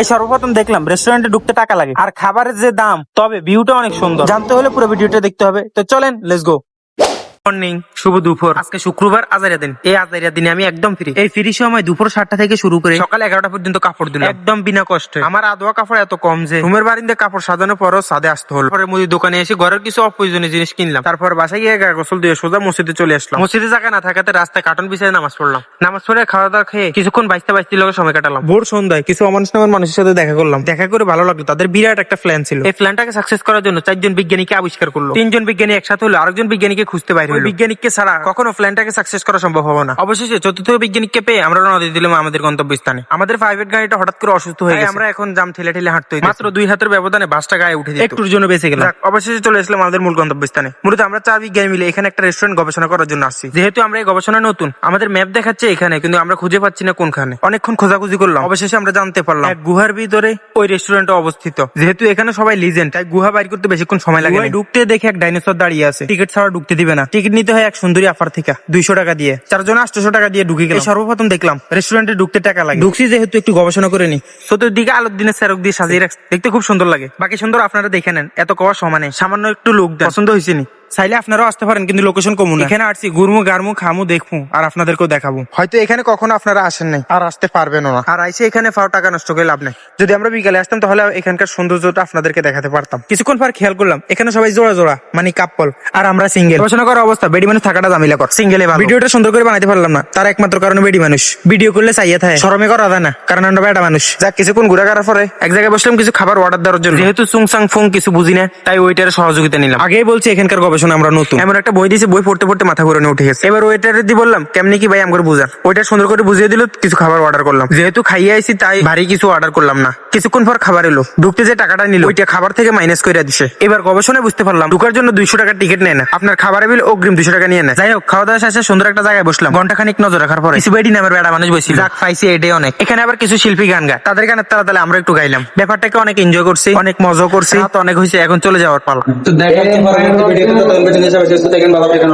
এই সর্বপ্রথম দেখলাম রেস্টুরেন্টে ঢুকতে টাকা লাগে। আর খাবারের যে দাম, তবে ভিউটা অনেক সুন্দর। জানতে হলে পুরো ভিডিওটা দেখতে হবে। তো চলেন লেটস গো মর্নিং শুভ দুপুর। আজকে শুক্রবার, আজারিয়া দিন। এই আজারিয়া দিনে আমি একদম ফ্রি এই ফ্রি সময় দুপুর সাতটা থেকে শুরু করে সকাল এগারোটা পর্যন্ত কাপড় দিলাম একদম বিনা কষ্টে। আমার আদোয়া কাপড় এত কম যে রুমের বারিন্দে কাপড় সাজানোর পরও সাদে আসতে হলো। পরে মুদি দোকানে এসে ঘরের কিছু অপ্রয়োজনীয় জিনিস কিনলাম। তারপর বাসায় গিয়ে গা গোসল দিয়ে সোজা মসজিদে চলে আসলাম। মসজিদে জায়গা না থাকাতে রাস্তায় কার্টন বিছায় নামাজ পড়লাম। নামাজ পড়ে খাওয়া দাওয়া খেয়ে কিছুক্ষণ বাইশতে বাইশতে লোকের সময় কাটালাম। ভোর সন্ধ্যায় কিছু অমানুষ নামের মানুষের সাথে দেখা করলাম। দেখা করে ভালো লাগল। তাদের বিরাট একটা প্ল্যান ছিল। এই প্ল্যানটাকে সাকসেস করার জন্য চারজন বিজ্ঞানীকে আবিষ্কার করল। তিনজন বিজ্ঞানী একসাথে হলো। আরেকজন বিজ্ঞানীকে খুঁজতে বাইরে বিজ্ঞানীকে ছাড়া কখনো প্ল্যানটাকে সাকসেস করা সম্ভব হবে না। অবশেষে চতুর্থ বিজ্ঞানীকে পেয়ে আমরা রওনা দিয়ে দিলাম আমাদের গন্তব্যস্থানে। আমাদের প্রাইভেট গাড়িটা হঠাৎ করে অসুস্থ হয়ে গেছে। আমরা এখন জাম ঠেলে ঠেলে হাঁটতে। মাত্র দুই হাতের ব্যবধানে বাসটা গায়ে উঠে দিত একটুর জন্য বেঁচে গেলাম। অবশেষে চলে আসলাম আমাদের মূল গন্তব্যস্থানে। মূলত আমরা চার বিজ্ঞানী মিলে এখানে একটা রেস্টুরেন্ট গবেষণা করার জন্য আসছি। যেহেতু আমরা এই গবেষণা নতুন আমাদের ম্যাপ দেখাচ্ছে এখানে কিন্তু আমরা খুঁজে পাচ্ছি না কোনখানে। অনেকক্ষণ খোঁজাখুঁজি করলাম। অবশেষে আমরা জানতে পারলাম। এক গুহার ভিতরে ওই রেস্টুরেন্টটা অবস্থিত। যেহেতু এখানে সবাই লিজেন্ড তাই গুহা বাইর করতে বেশিক্ষণ সময় লাগে না। ঢুকতে দেখে এক ডাইনোসর দাঁড়িয়ে আছে। টিকিট ছাড়া ঢুকতে দিবে না। টিকিট নিতে হয় এক সুন্দরী আফার থেকে দুইশো টাকা দিয়ে। চারজন আটশো টাকা দিয়ে ঢুকে গেল সর্বপ্রথম দেখলাম রেস্টুরেন্টে ঢুকতে টাকা লাগে। ঢুকছি যেহেতু একটু গবেষণা করে নি। চতুর্দিকে আলোর দিনে স্যারক দিয়ে সাজিয়ে রাখছে দেখতে খুব সুন্দর লাগে। বাকি সুন্দর আপনারা দেখে নেন এত কওয়া সমানে সামান্য একটু লোক। পছন্দ হয়েছে নি? চাইলে আপনারাও আসতে পারেন কিন্তু লোকেশন কমু না। এখানে আসছি গুরমু গারমু খামু দেখমু আর আপনাদেরকেও দেখাবো। হয়তো এখানে কখনো আপনারা আসেন নাই আর আসতে পারবেন না। আর আইসে এখানে ফাও টাকা নষ্ট করে লাভ নেই। যদি আমরা বিকালে আসতাম তাহলে এখানকার সৌন্দর্যটা আপনাদেরকে দেখাতে পারতাম। কিছুক্ষণ পর খেয়াল করলাম এখানে সবাই জোড়া জোড়া মানে কাপল আর আমরা সিঙ্গেল পড়াশোনা করার অবস্থা বেডি মানুষ থাকাটা জামিলা কর। সিঙ্গেলে ভিডিওটা সুন্দর করে বানাইতে পারলাম না তার একমাত্র কারণে বেডি মানুষ। ভিডিও করলে চাইয়া থাকে। শরমে করা যায় না কারণ আমরা বেটা মানুষ। যাক কিছুক্ষণ ঘুরে করার পরে এক জায়গায় বসলাম কিছু খাবার অর্ডার দেওয়ার জন্য। যেহেতু সুংসাং ফোং কিছু বুঝি না তাই ওইটার সহযোগিতা নিলাম। আগেই বলছি এখানকার গবেষণা আমরা নতুন। এমন একটা বই দিয়েছে বই পড়তে পড়তে মাথা ঘুরে উঠে গেছে। এবার ওইটার দিয়ে বললাম কেমনি কি ভাই আমার বুঝার? ওইটা সুন্দর করে বুঝিয়ে দিল কিছু খাবার অর্ডার করলাম। যেহেতু খাইয়ে আইছি তাই ভারী কিছু অর্ডার করলাম না। কিছুক্ষণ পর খাবার এলো। ঢুকতে যে টাকাটা নিল ওইটা খাবার থেকে মাইনাস করে দিছে। এবার গবেষণায় বুঝতে পারলাম ঢুকার জন্য দুইশো টাকার টিকিট নেয় না। আপনার খাবারের বিল অগ্রিম দুশো টাকা নিয়ে নেয়। যাই হোক খাওয়া দাওয়া শেষে সুন্দর একটা জায়গায় বসলাম। ঘণ্টা খানিক নজর রাখার পরে কিছু বেডি নামের বেড়া মানুষ বসছিল যাক পাইছি এটাই অনেক। এখানে আবার কিছু শিল্পী গান গায়। তাদের গানের তারা তাহলে আমরা একটু গাইলাম। ব্যাপারটাকে অনেক এনজয় করছি। অনেক মজা করছি। রাত অনেক হয়েছে এখন চলে যাওয়ার পালা। তো দেখাতে পারেন ভিডিওতে তো তখন বেঁচে নিয়ে যাবে দেখেন বাবা এখানে